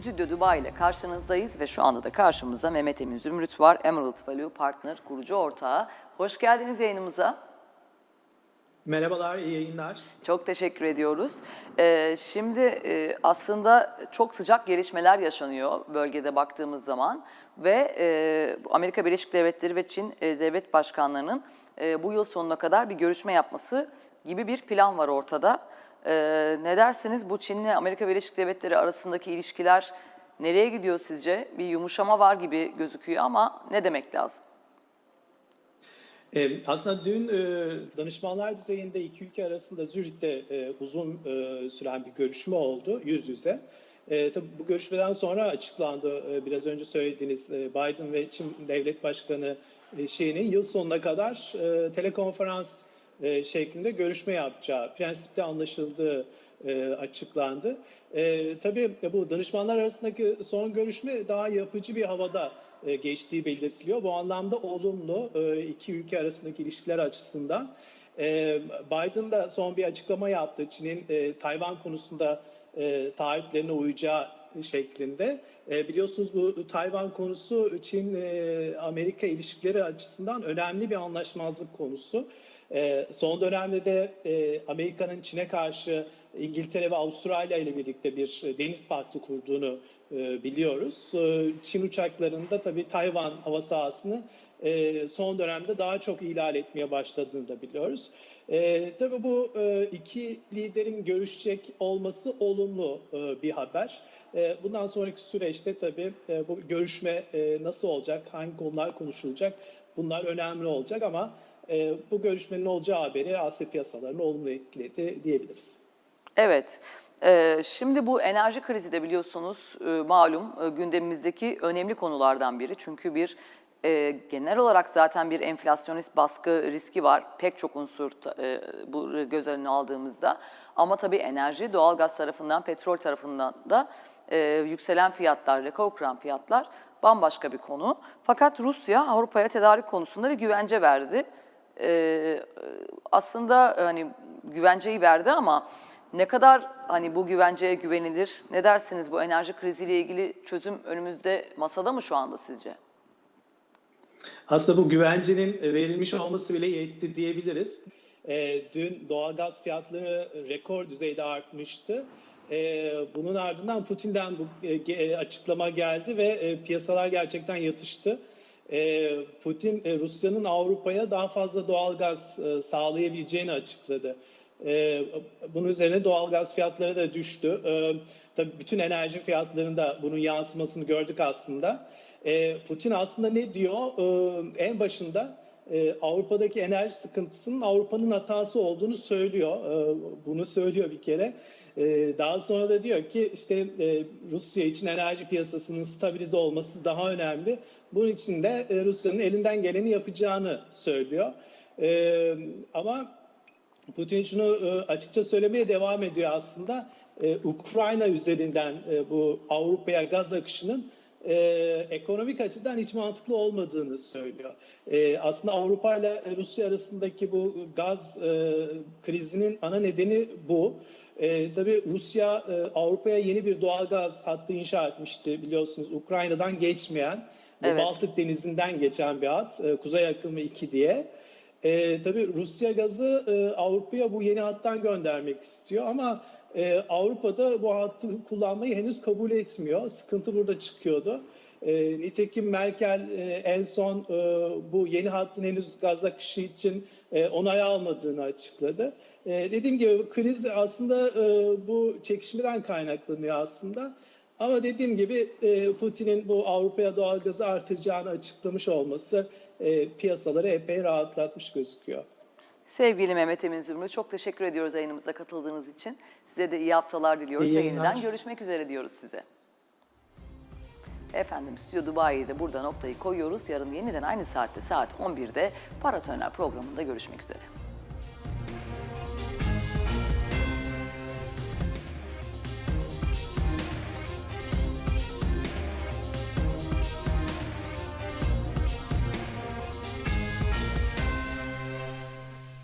Stüdyo Dubai ile karşınızdayız ve şu anda da karşımızda Mehmet Emin Zümrüt var. Emerald Value Partner kurucu ortağı. Hoş geldiniz yayınımıza. Merhabalar, iyi yayınlar. Çok teşekkür ediyoruz. Ee, şimdi e, aslında çok sıcak gelişmeler yaşanıyor bölgede baktığımız zaman ve e, Amerika Birleşik Devletleri ve Çin e, devlet başkanlarının e, bu yıl sonuna kadar bir görüşme yapması gibi bir plan var ortada. E, ne dersiniz bu Çin'le Amerika Birleşik Devletleri arasındaki ilişkiler nereye gidiyor sizce? Bir yumuşama var gibi gözüküyor ama ne demek lazım? Ee, aslında dün e, danışmanlar düzeyinde iki ülke arasında Zürih'te e, uzun e, süren bir görüşme oldu yüz yüze. E, tabii bu görüşmeden sonra açıklandı e, biraz önce söylediğiniz e, Biden ve Çin Devlet Başkanı e, Xi'nin yıl sonuna kadar e, telekonferans e, şeklinde görüşme yapacağı prensipte anlaşıldığı e, açıklandı. E, tabii bu danışmanlar arasındaki son görüşme daha yapıcı bir havada e, geçtiği belirtiliyor. Bu anlamda olumlu e, iki ülke arasındaki ilişkiler açısından. E, Biden da son bir açıklama yaptı. Çin'in e, Tayvan konusunda e, taahhütlerine uyacağı şeklinde. E, biliyorsunuz bu Tayvan konusu Çin-Amerika ilişkileri açısından önemli bir anlaşmazlık konusu. E, son dönemde de e, Amerika'nın Çin'e karşı İngiltere ve Avustralya ile birlikte bir deniz paktı kurduğunu e, biliyoruz. E, Çin uçaklarında tabii Tayvan hava sahasını e, son dönemde daha çok ihlal etmeye başladığını da biliyoruz. E, tabii bu e, iki liderin görüşecek olması olumlu e, bir haber. E, bundan sonraki süreçte tabii e, bu görüşme e, nasıl olacak, hangi konular konuşulacak bunlar önemli olacak ama e, bu görüşmenin olacağı haberi Asya piyasalarını olumlu etkiledi diyebiliriz. Evet. Ee, Şimdi bu enerji krizi de biliyorsunuz e, malum e, gündemimizdeki önemli konulardan biri. Çünkü bir e, genel olarak zaten bir enflasyonist baskı riski var. Pek çok unsur bu göz önüne aldığımızda. Ama tabii enerji, doğalgaz tarafından, petrol tarafından da yükselen fiyatlar, rekor kıran fiyatlar bambaşka bir konu. Fakat Rusya Avrupa'ya tedarik konusunda bir güvence verdi. E, aslında hani güvenceyi verdi ama ne kadar hani bu güvenceye güvenilir? Ne dersiniz bu enerji kriziyle ilgili çözüm önümüzde masada mı şu anda sizce? Aslında bu güvencenin verilmiş olması bile yetti diyebiliriz. E, dün doğalgaz fiyatları rekor düzeyde artmıştı. E, bunun ardından Putin'den bu e, ge- açıklama geldi ve e, piyasalar gerçekten yatıştı. E, Putin e, Rusya'nın Avrupa'ya daha fazla doğalgaz e, sağlayabileceğini açıkladı. Bunun üzerine doğalgaz fiyatları da düştü. Tabii bütün enerji fiyatlarında bunun yansımasını gördük aslında. Putin aslında ne diyor? En başında e, Avrupa'daki enerji sıkıntısının Avrupa'nın hatası olduğunu söylüyor. E, bunu söylüyor bir kere. E, daha sonra da diyor ki işte e, Rusya için enerji piyasasının stabilize olması daha önemli. Bunun için de e, Rusya'nın elinden geleni yapacağını söylüyor. E, ama Putin şunu e, açıkça söylemeye devam ediyor aslında. E, Ukrayna üzerinden e, bu Avrupa'ya gaz akışının e, ekonomik açıdan hiç mantıklı olmadığını söylüyor. E, aslında Avrupa ile Rusya arasındaki bu gaz e, krizinin ana nedeni bu. E, tabii Rusya e, Avrupa'ya yeni bir doğal gaz hattı inşa etmişti biliyorsunuz Ukrayna'dan geçmeyen, Evet. Baltık Denizi'nden geçen bir hat, e, Kuzey Akımı 2 diye. E, tabii Rusya gazı e, Avrupa'ya bu yeni hattan göndermek istiyor ama e, Avrupa'da bu hattı kullanmayı henüz kabul etmiyor. Sıkıntı burada çıkıyordu. E, nitekim Merkel e, en son e, bu yeni hattın henüz gaz akışı için e, onay almadığını açıkladı. E, dediğim gibi kriz aslında e, bu çekişmeden kaynaklanıyor aslında. Ama dediğim gibi e, Putin'in bu Avrupa'ya doğal gazı artıracağını açıklamış olması e, piyasaları epey rahatlatmış gözüküyor. Sevgili Mehmet Emin Zümrüt çok teşekkür ediyoruz yayınımıza katıldığınız için. Size de iyi haftalar diliyoruz İyi ve yayınlar. yeniden görüşmek üzere diyoruz size. Efendim Stüdyo Dubai'de burada noktayı koyuyoruz. Yarın yeniden aynı saatte saat 11'de Paratoner programında görüşmek üzere.